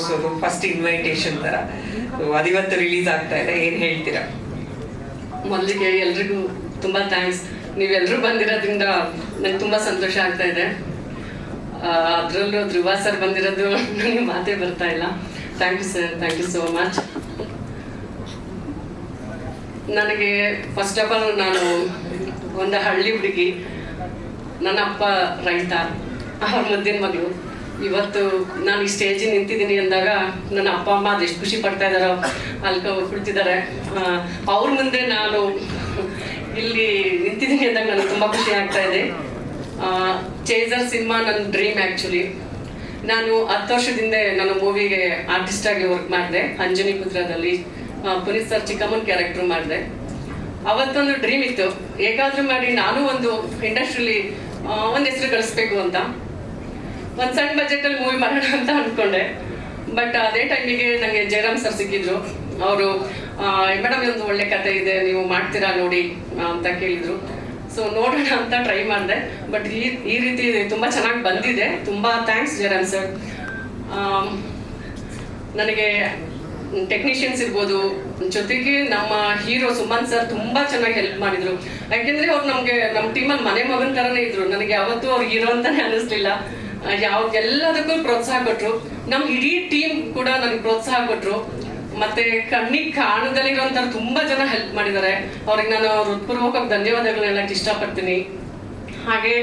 ತೋರಿಸೋದು first invitation ತರ. ಅದಿವತ್ತು release ಆಗ್ತಾ ಇದೆ. ಏನ್ ಹೇಳ್ತೀರಾ? ಮೊದಲಿಗೆ ಎಲ್ರಿಗೂ ತುಂಬಾ ಥ್ಯಾಂಕ್ಸ್ ನೀವೆಲ್ಲರೂ ಬಂದಿರೋದ್ರಿಂದ ನಂಗೆ ತುಂಬಾ ಸಂತೋಷ ಆಗ್ತಾ ಇದೆ. ಅದರಲ್ಲೂ ಧ್ರುವ ಸರ್ ಬಂದಿರೋದು ನನಗೆ ಮಾತೇ ಬರ್ತಾ ಇಲ್ಲ. Thank you sir thank you so much ನನಗೆ ಫಸ್ಟ್ ಆಫ್ ಆಲ್ ನಾನು ಒಂದು ಹಳ್ಳಿ ಹುಡುಗಿ. ನನ್ನ ಅಪ್ಪ ರೈತ. ಅವ್ರ ಮುದ್ದಿನ ಮಗಳು. ಇವತ್ತು ನಾನು ಈ ಸ್ಟೇಜಿಗೆ ನಿಂತಿದ್ದೀನಿ ಅಂದಾಗ ನನ್ನ ಅಪ್ಪ, ಅಮ್ಮ ಅದೆಷ್ಟು ಖುಷಿ ಪಡ್ತಾ ಇದ್ದಾರೋ ಅಲ್ಲಿ ಕುಳಿತಿದ್ದಾರೆ ಅವ್ರ ಮುಂದೆ ನಾನು ಇಲ್ಲಿ ನಿಂತಿದ್ದೀನಿ ಅಂದಾಗ ನನಗೆ ತುಂಬ ಖುಷಿ ಆಗ್ತಾ ಇದೆ. ಚೇಜರ್ ಸಿನಿಮಾ ನನ್ನ ಡ್ರೀಮ್ ಆ್ಯಕ್ಚುಲಿ ನಾನು ಹತ್ತು ವರ್ಷದಿಂದ ನನ್ನ ಮೂವಿಗೆ ಆರ್ಟಿಸ್ಟ್ ಆಗಿ ವರ್ಕ್ ಮಾಡಿದೆ. ಅಂಜನಿ ಪುತ್ರದಲ್ಲಿ ಪುನೀತ್ ಸರ್ ಚಿಕ್ಕಮ್ಮನ ಕ್ಯಾರೆಕ್ಟರ್ ಮಾಡಿದೆ. ಅವತ್ತೊಂದು ಡ್ರೀಮ್ ಇತ್ತು. ಹೇಗಾದ್ರೂ ಮಾಡಿ ನಾನು ಒಂದು ಇಂಡಸ್ಟ್ರಿಲಿ ಒಂದು ಹೆಸರು ಗಳಿಸ್ಬೇಕು ಅಂತ. ಒಂದು ಸಣ್ಣ ಬಜೆಟಲ್ಲಿ ಮೂವಿ ಮಾಡೋಣ ಅಂತ ಅಂದ್ಕೊಂಡೆ ಬಟ್ ಅದೇ ಟೈಮಿಗೆ ನನಗೆ ಜಯರಾಮ್ ಸರ್ ಸಿಕ್ಕಿದ್ರು. ಅವರು ಮೇಡಮ್ ಒಂದು ಒಳ್ಳೆ ಕತೆ ಇದೆ, ನೀವು ಮಾಡ್ತೀರಾ ನೋಡಿ ಅಂತ ಕೇಳಿದ್ರು. ಸೊ ನೋಡೋಣ ಅಂತ ಟ್ರೈ ಮಾಡಿದೆ. ಬಟ್ ಈ ಈ ರೀತಿ ತುಂಬಾ ಚೆನ್ನಾಗಿ ಬಂದಿದೆ. ತುಂಬಾ ಥ್ಯಾಂಕ್ಸ್ ಜಯರಾಮ್ ಸರ್ ನನಗೆ ಟೆಕ್ನಿಷಿಯನ್ಸ್ ಇರ್ಬೋದು, ಜೊತೆಗೆ ನಮ್ಮ ಹೀರೋ ಸುಮನ್ ಸರ್ ತುಂಬಾ ಚೆನ್ನಾಗಿ ಹೆಲ್ಪ್ ಮಾಡಿದ್ರು. ಯಾಕೆಂದ್ರೆ ಅವ್ರು ನಮ್ಗೆ ನಮ್ಮ ಟೀಮಲ್ಲಿ ಮನೆ ಮಗನ ತರನೇ ಇದ್ರು. ನನಗೆ ಯಾವತ್ತೂ ಅವ್ರು ಹೀರೋ ಅಂತಾನೆ ಅನಿಸ್ಲಿಲ್ಲ. ಯಾವ ಎಲ್ಲದಕ್ಕೂ ಪ್ರೋತ್ಸಾಹ ಕೊಟ್ರು. ನಮ್ ಇಡೀ ಟೀಮ್ ಕೂಡ ನನಗೆ ಪ್ರೋತ್ಸಾಹ ಕೊಟ್ರು. ಮತ್ತೆ ಕಣ್ಣಿಗೆ ಕಾಣದಲ್ಲಿರುವಂತ ತುಂಬಾ ಜನ ಹೆಲ್ಪ್ ಮಾಡಿದ್ದಾರೆ. ಅವ್ರಿಗೆ ನಾನು ಹೃತ್ಪೂರ್ವಕವಾಗಿ ಧನ್ಯವಾದಗಳು ಹೇಳಕ್ ಇಷ್ಟಪಡ್ತೀನಿ. ಹಾಗೆ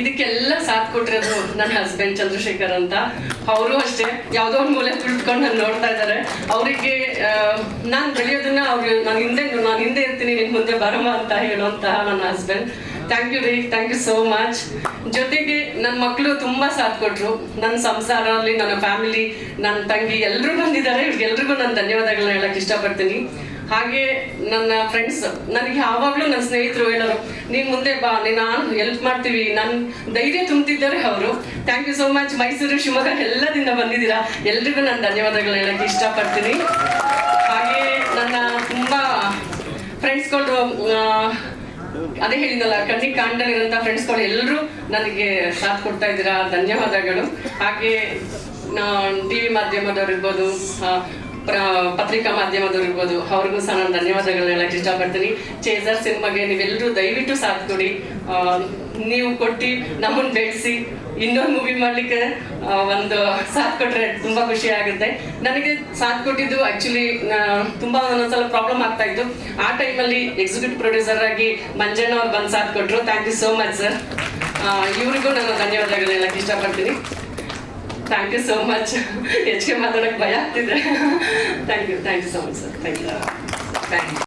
ಇದಕ್ಕೆಲ್ಲ ಸಾಥ್ ಕೊಟ್ಟಿರೋದು ನನ್ನ ಹಸ್ಬೆಂಡ್ ಚಂದ್ರಶೇಖರ್ ಅಂತ. ಅವರು ಅಷ್ಟೇ. ಯಾವುದೋ ಒಂದು ಮೂಲೆ ಕುಳಿತುಕೊಂಡು ನಾನು ನೋಡ್ತಾ ಇದ್ದಾರೆ. ಅವರಿಗೆ ನಾನು ಬೆಳೆಯೋದನ್ನ ಅವ್ರು, ನಾನು ಹಿಂದೆ ನಾನು ಹಿಂದೆ ಇರ್ತೀನಿ, ನಿನ್ ಮುಂದೆ ಬರಮ್ಮ ಅಂತ ಹೇಳುವಂತಹ ನನ್ನ ಹಸ್ಬೆಂಡ್ ಥ್ಯಾಂಕ್ ಯು ರೀ. ಥ್ಯಾಂಕ್ ಯು ಸೋ ಮಚ್ ಜೊತೆಗೆ ನನ್ನ ಮಕ್ಕಳು ತುಂಬಾ ಸಾಥ್ ಕೊಟ್ರು. ನನ್ನ ಸಂಸಾರಲ್ಲಿ ನನ್ನ ಫ್ಯಾಮಿಲಿ ನನ್ನ ತಂಗಿ ಎಲ್ಲರೂ ಬಂದಿದ್ದಾರೆ. ಇವ್ರಿಗೆಲ್ರಿಗೂ ನಾನು ಧನ್ಯವಾದಗಳನ್ನ ಹೇಳಕ್ ಇಷ್ಟಪಡ್ತೀನಿ. ಹಾಗೆ ನನ್ನ ಫ್ರೆಂಡ್ಸ್ ನನಗೆ ಯಾವಾಗಲೂ ನನ್ನ ಸ್ನೇಹಿತರು ಹೇಳೋರು, ನೀನ್ ಮುಂದೆ ಬಾ, ನೀನ್ ನಾನು ಹೆಲ್ಪ್ ಮಾಡ್ತೀವಿ. ನನ್ ಧೈರ್ಯ ತುಂಬ್ತಿದ್ದಾರೆ ಅವರು. Thank you so much Mysuru, Shivamogga ಎಲ್ಲದಿಂದ ಬಂದಿದ್ದೀರಾ? ಎಲ್ರಿಗೂ ನಾನು ಧನ್ಯವಾದಗಳನ್ನ ಹೇಳಕ್ಕೆ ಇಷ್ಟಪಡ್ತೀನಿ. ಹಾಗೆ ನನ್ನ ತುಂಬಾ ಫ್ರೆಂಡ್ಸ್ಗಳು ಅದೇ ಹೇಳಿದ್ನಲ್ಲ ಕಣ್ಣಿಗೆ ಕಾಣ್ದಲ್ಲಿರೋಂಥ ಫ್ರೆಂಡ್ಸ್ಗಳು ಎಲ್ಲರೂ ನನಗೆ ಸಾಥ್ ಕೊಡ್ತಾ ಇದ್ದೀರಾ ಧನ್ಯವಾದಗಳು. ಹಾಗೆ ಟಿ ವಿ ಮಾಧ್ಯಮದವ್ರು ಇರ್ಬೋದು ಆ, ಪ್ರ- ಪತ್ರಿಕಾ ಮಾಧ್ಯಮದವ್ರು ಇರ್ಬೋದು, ಅವ್ರಿಗೂ ಸಹ ನಾನು ಧನ್ಯವಾದಗಳನ್ನ ಹೇಳಕ್ಕೆ ಇಷ್ಟಪಡ್ತೀನಿ. ಚೇಸರ್ ಸಿನಿಮಾಗೆ ನೀವೆಲ್ಲರೂ ದಯವಿಟ್ಟು ಸಾಥ್ ಕೊಡಿ. ನೀವು ಕೊಟ್ಟು ನಮ್ಮನ್ನ ಬೆಳೆಸಿ ಇನ್ನೊಂದು ಮೂವಿ ಮಾಡ್ಲಿಕ್ಕೆ ಒಂದು ಸಾಥ್ ಕೊಟ್ರೆ ತುಂಬಾ ಖುಷಿ ಆಗುತ್ತೆ. ನನಗೆ ಸಾಥ್ ಕೊಟ್ಟಿದ್ದು ಆಕ್ಚುಲಿ ತುಂಬಾ ಒಂದೊಂದ್ಸಲ ಪ್ರಾಬ್ಲಮ್ ಆಗ್ತಾ ಇತ್ತು. ಆ ಟೈಮಲ್ಲಿ ಎಕ್ಸಿಕ್ಯೂಟಿವ್ ಪ್ರೊಡ್ಯೂಸರ್ ಆಗಿ ಮಂಜಣ್ಣ ಅವ್ರು ಬಂದು ಸಾಥ್ ಕೊಟ್ರು. Thank you so much sir ಇವರಿಗೂ ನಾನು ಧನ್ಯವಾದಗಳನ್ನ ಹೇಳಕ್ಕೆ ಇಷ್ಟಪಡ್ತೀನಿ. ಥ್ಯಾಂಕ್ ಯು ಸೋ ಮಚ್ ಹೆಚ್ಚಿಗೆ ಮಾತಾಡಕ್ಕೆ ಭಯ ಆಗ್ತಿದೆ thank you thank you so much sir thank you thank